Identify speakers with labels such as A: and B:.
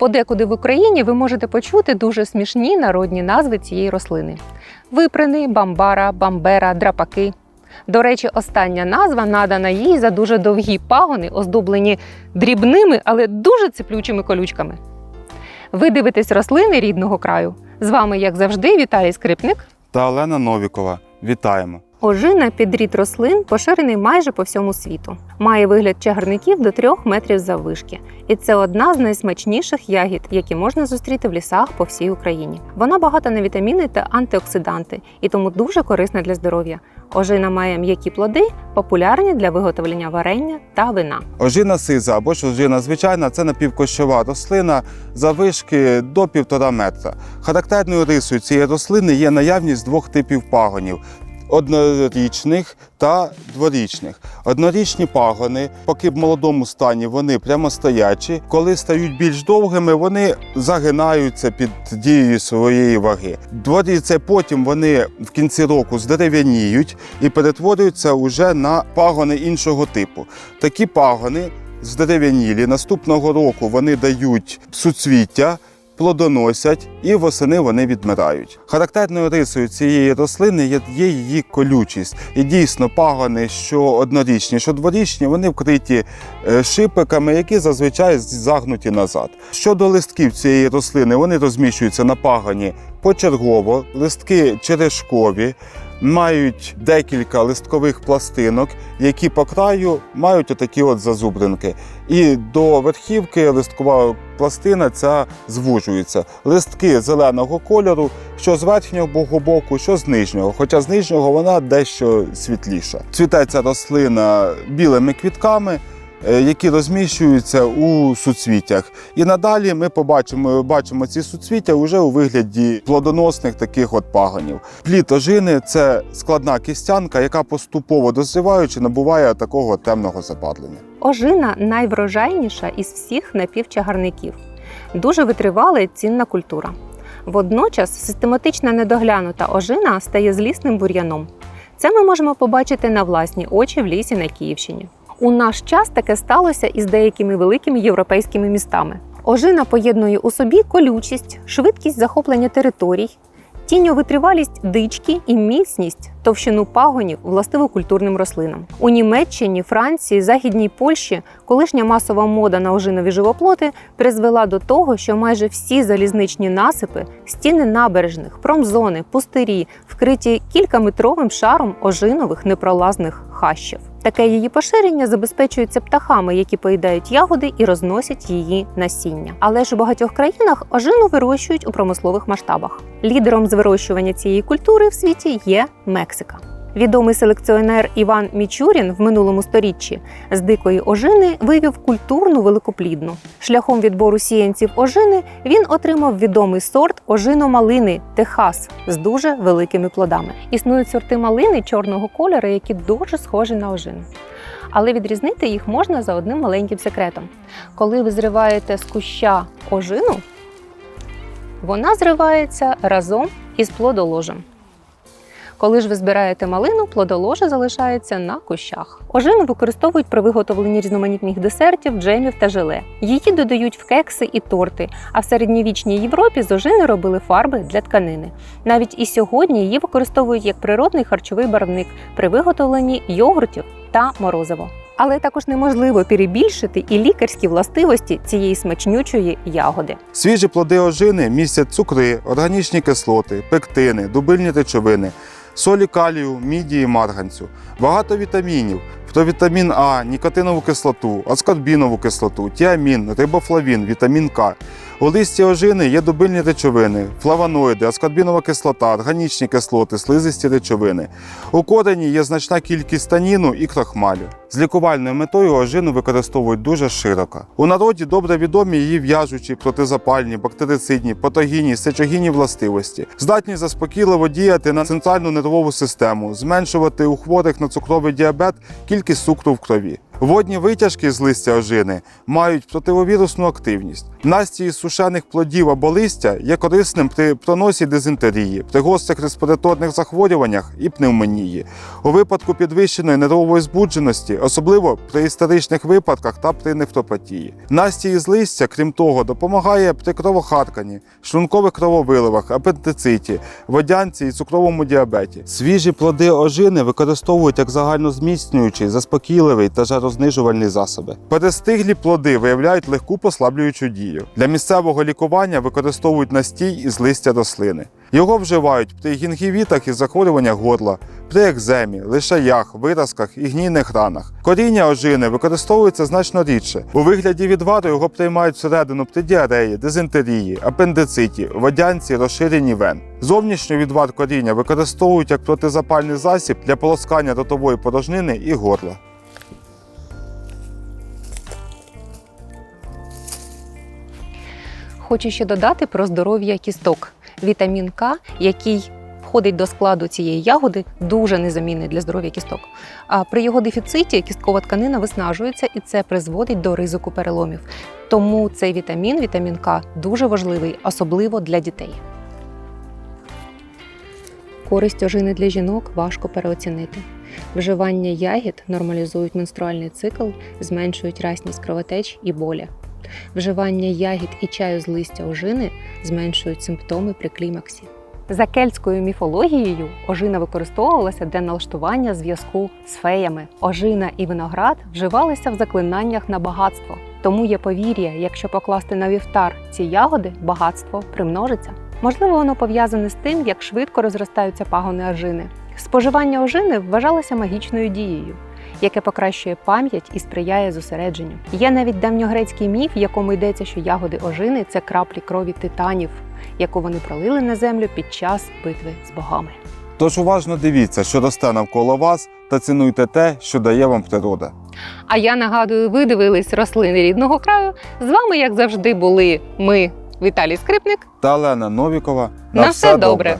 A: Подекуди в Україні ви можете почути дуже смішні народні назви цієї рослини: виприни, бамбара, бамбера, драпаки. До речі, остання назва надана їй за дуже довгі пагони, оздоблені дрібними, але дуже циплючими колючками. Ви дивитесь рослини рідного краю. З вами, як завжди, Віталій Скрипник.
B: та Олена Новікова. Вітаємо!
A: Ожина підрід рослин поширений майже по всьому світу. Має вигляд чагарників до 3 метрів заввишки. І це одна з найсмачніших ягід, які можна зустріти в лісах по всій Україні. Вона багата на вітаміни та антиоксиданти і тому дуже корисна для здоров'я. Ожина має м'які плоди, популярні для виготовлення варення та вина.
B: Ожина сиза або ж ожина звичайна це напівкощова рослина завишки до півтора метра. Характерною рисою цієї рослини є наявність двох типів пагонів. Однорічних та дворічних. Однорічні пагони, поки в молодому стані вони прямостоячі. Коли стають більш довгими, вони загинаються під дією своєї ваги. Дворі це потім вони в кінці року здерев'яніють і перетворюються уже на пагони іншого типу. Такі пагони здерев'янілі. Наступного року вони дають суцвіття. Плодоносять і восени вони відмирають. Характерною рисою цієї рослини є, її колючість. І дійсно пагони, що однорічні, що дворічні, вони вкриті е, шипиками, які зазвичай загнуті назад. Щодо листків цієї рослини, вони розміщуються на пагоні почергово, листки черешкові. Мають декілька листкових пластинок, які по краю мають отакі от зазубринки. І до верхівки листкова пластина ця звужується. Листки зеленого кольору, що з верхнього боку, що з нижнього. Хоча з нижнього вона дещо світліша. Цвіте ця рослина білими квітками. Е, Які розміщуються у суцвіттях, і надалі ми побачимо бачимо ці суцвіття вже у вигляді плодоносних таких от пагонів. Плід ожини це складна кістянка, яка поступово дозріваючи набуває такого темного забарвлення.
A: Ожина найврожайніша із всіх напівчагарників. Дуже витривала і цінна культура. Водночас систематична недоглянута ожина стає злісним бур'яном. Це ми можемо побачити на власні очі в лісі на Київщині. У наш час таке сталося із деякими великими європейськими містами. Ожина поєднує у собі колючість, швидкість захоплення територій, тіньовитривалість дички і міцність товщину пагонів властиву культурним рослинам. У Німеччині, Франції, Західній Польщі колишня масова мода на ожинові живоплоти призвела до того, що майже всі залізничні насипи, стіни набережних, промзони, пустирі вкриті кількаметровим шаром ожинових непролазних хащів. Таке її поширення забезпечується птахами, які поїдають ягоди і розносять її насіння. Але ж у багатьох країнах ожину вирощують у промислових масштабах. Лідером з вирощування цієї культури в світі є Мексика. Відомий селекціонер Іван Мічурін в минулому сторіччі з дикої ожини вивів культурну великоплідну. Шляхом відбору сіянців ожини він отримав відомий сорт ожино-малини Техас з дуже великими плодами. Існують сорти малини чорного кольору, які дуже схожі на ожину. Але відрізнити їх можна за одним маленьким секретом. Коли ви зриваєте з куща ожину, вона зривається разом із плодоложем. Коли ж ви збираєте малину, плодоложе залишається на кущах. Ожину використовують при виготовленні різноманітних десертів, джемів та желе. Її додають в кекси і торти. А в середньовічній Європі з ожини робили фарби для тканини. Навіть і сьогодні її використовують як природний харчовий барвник при виготовленні йогуртів та морозиво. Але також неможливо перебільшити і лікарські властивості цієї смачнючої ягоди.
B: Свіжі плоди ожини містять цукри, органічні кислоти, пектини, дубильні речовини, солі калію, міді марганцю, багато вітамінів, вітамін А, нікотинову кислоту, аскорбінову кислоту, тіамін, рибофлавін, вітамін К. У листі ожини є дубильні речовини, флавоноїди, аскорбінова кислота, органічні кислоти, слизисті речовини. У корені є значна кількість таніну і крахмалю. З лікувальною метою ожину використовують дуже широко. У народі добре відомі її в'яжучі, протизапальні, бактерицидні, патогінні, сечогінні властивості, здатні заспокійливо діяти на центральну нервову систему, зменшувати у хворих на цукровий діабет кількість цукру в крові. Водні витяжки з листя ожини мають противовірусну активність. Настій із сушених плодів або листя є корисним при проносі дизентерії, при гострих респіраторних захворюваннях і пневмонії. У випадку підвищеної нервової збудженості, особливо при історичних випадках та при нефропатії. Настій із листя, крім того, допомагає при кровохарканні, шлункових крововиливах, апендициті, водянці і цукровому діабеті. Свіжі плоди ожини використовують як загальнозміцнюючий, заспокійливий та жарознижувальний засоби. Перестиглі плоди виявляють легку послаблюючу дію. Для місцевого лікування використовують настій із листя рослини. Його вживають при гінгівітах і захворюваннях горла, при екземі, лишаях, виразках і гнійних ранах. Коріння ожини використовується значно рідше. У вигляді відвару його приймають всередину при діареї, дизентерії, апендициті, водянці, розширенні вен. Зовнішній відвар коріння використовують як протизапальний засіб для полоскання ротової порожнини і горла.
A: Хочу ще додати про здоров'я кісток. Вітамін К, який входить до складу цієї ягоди, дуже незамінний для здоров'я кісток. А при його дефіциті кісткова тканина виснажується і це призводить до ризику переломів. Тому цей вітамін, вітамін К, дуже важливий, особливо для дітей. Користь ожини для жінок важко переоцінити. Вживання ягід нормалізують менструальний цикл, зменшують расність кровотеч і болі. Вживання ягід і чаю з листя ожини зменшують симптоми при клімаксі. За кельтською міфологією ожина використовувалася для налаштування зв'язку з феями. Ожина і виноград вживалися в заклинаннях на багатство. Тому є повір'я, якщо покласти на вівтар ці ягоди, багатство примножиться. Можливо, воно пов'язане з тим, як швидко розростаються пагони ожини. Споживання ожини вважалося магічною дією яке покращує пам'ять і сприяє зосередженню. Є навіть давньогрецький міф, в якому йдеться, що ягоди ожини це краплі крові титанів, яку вони пролили на землю під час битви з богами.
B: Тож уважно дивіться, що росте навколо вас, та цінуйте те, що дає вам природа.
A: А я нагадую, ви дивились рослини рідного краю. З вами, як завжди, були ми, Віталій Скрипник.
B: Та Олена Новікова.
A: На все добре.